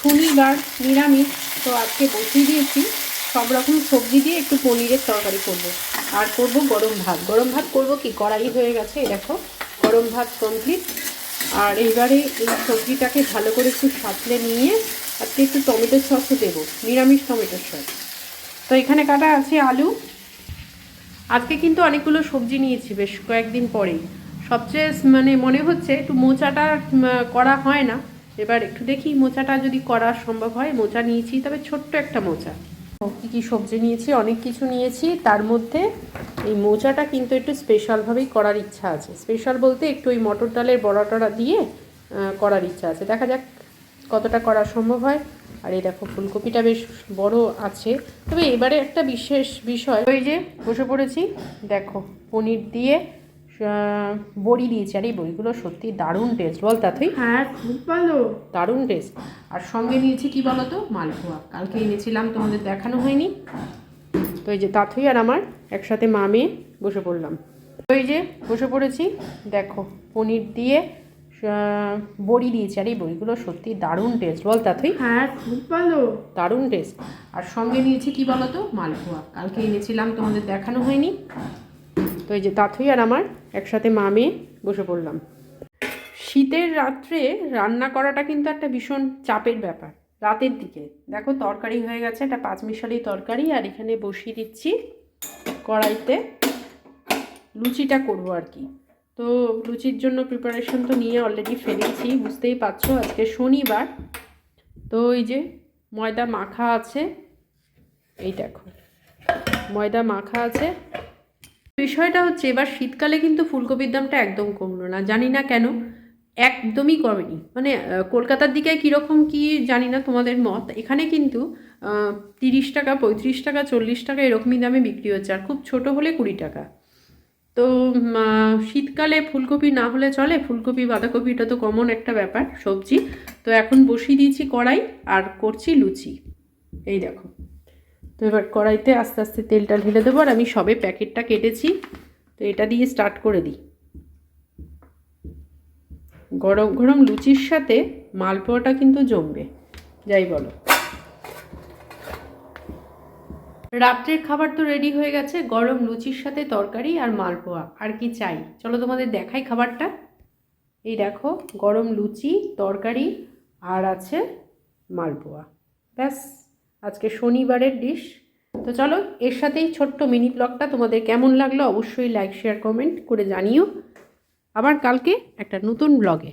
শনিবার নিরামিষ, তো আজকে বসিয়ে দিয়েছি। সব রকম সবজি দিয়ে একটু পনিরের তরকারি করব। আর করব গরম ভাত। গরম ভাত করব কি? কড়াই হয়ে গেছে দেখো। গরম ভাত কমপ্লিট আর এইবারে এই সবজিটাকে ভালো করে একটু সাঁতলে নিয়ে আজকে একটু টমেটো সসও দেবো। নিরামিষ টমেটো সস। তো এখানে কাটা আছে আলু। আজকে কিন্তু অনেকগুলো সবজি নিয়েছি বেশ কয়েকদিন পরেই। সবচেয়ে মানে মনে হচ্ছে একটু মোচাটা করা হয় না। এবার একটু দেখি মোচাটা যদি করা সম্ভব হয়। মোচা নিয়েছি, তবে ছোট্ট একটা মোচা। কী কী সবজি নিয়েছি? অনেক কিছু নিয়েছি। তার মধ্যে এই মোচাটা কিন্তু একটু স্পেশালভাবেই করার ইচ্ছা আছে। স্পেশাল বলতে একটু ওই মটর ডালের বড়া টড়া দিয়ে করার ইচ্ছা আছে। দেখা যাক কতটা করা সম্ভব হয়। আর এই দেখো, ফুলকপিটা বেশ বড় আছে। তবে এবারে একটা বিশেষ বিষয়। ওই যে বসে পড়েছি, দেখো, পনির দিয়ে বড়ি দিয়েছি। আর এই বড়িগুলো সত্যি দারুণ টেস্ট বল তাতেই হ্যাঁ খুব ভালো। দারুণ টেস্ট আর সঙ্গে নিয়েছি কি বলতো? মালপোয়া। কালকে এনেছিলাম তোমাদের দেখানো হয়নি। তো এই যে তাথুই আর আমার একসাথে মা মেয়ে বসে পড়লাম। ওই যে বসে পড়েছি দেখো পনির দিয়ে বড়ি দিয়েছি। আর এই বড়িগুলো সত্যি দারুণ টেস্ট বল তাথুই হ্যাঁ খুব ভালো। দারুণ টেস্ট আর সঙ্গে নিয়েছি কি বলতো? মালপোয়া। কালকে এনেছিলাম তোমাদের দেখানো হয়নি। তো এই যে তাথুই আর আমার একসাথে মা, মেয়ে বসে পড়লাম। শীতের রাত্রে রান্না করাটা কিন্তু একটা ভীষণ চাপের ব্যাপার। রাতের দিকে। দেখো তরকারি হয়ে গেছে, একটা পাঁচমিশালি তরকারি, আর এখানে বসিয়ে দিচ্ছি কড়াইতে লুচিটা করব আর কি। তো লুচির জন্য প্রিপারেশন তো নিয়ে অলরেডি ফেলেছি, বুঝতেই পারছ আজকে শনিবার। তো এই যে ময়দা মাখা আছে, এই দেখো। ময়দা মাখা আছে বিষয়টা হচ্ছে এবার শীতকালে কিন্তু ফুলকপির দামটা একদম কমলো না, জানি না কেন, একদমই কমেনি। মানে কলকাতার দিকে কীরকম কি জানি না তোমাদের মত, এখানে কিন্তু তিরিশ টাকা, পঁয়ত্রিশ টাকা, চল্লিশ টাকা এরকমই দামে বিক্রি হচ্ছে, আর খুব ছোট হলে কুড়ি টাকা। তো শীতকালে ফুলকপি না হলে চলে, ফুলকপি, বাঁধাকপি, এটা তো কমন একটা ব্যাপার, সবজি। তো এখন বসিয়ে দিয়েছি কড়াই, আর করছি লুচি। এই দেখো। তো এবার কড়াইতে আস্তে আস্তে তেলটা ঢেলে দেবো আর আমি সবে প্যাকেটটা কেটেছি। তো এটা দিয়ে স্টার্ট করে দিই। গরম গরম লুচির সাথে মালপোয়াটা কিন্তু জমবে। যাই বলো। রাত্রের খাবার তো রেডি হয়ে গেছে। গরম লুচির সাথে তরকারি আর মালপোয়া। আর কি চাই? চলো তোমাদের দেখাই খাবারটা। এই দেখো, গরম লুচি, তরকারি আর আছে মালপোয়া। ব্যাস। আজকে শনিবারের ডিশ তো চলো, এর সাথেই ছোট্ট মিনি ব্লগটা তোমাদের কেমন লাগল অবশ্যই লাইক শেয়ার কমেন্ট করে জানিও। আবার কালকে একটা নতুন ব্লগে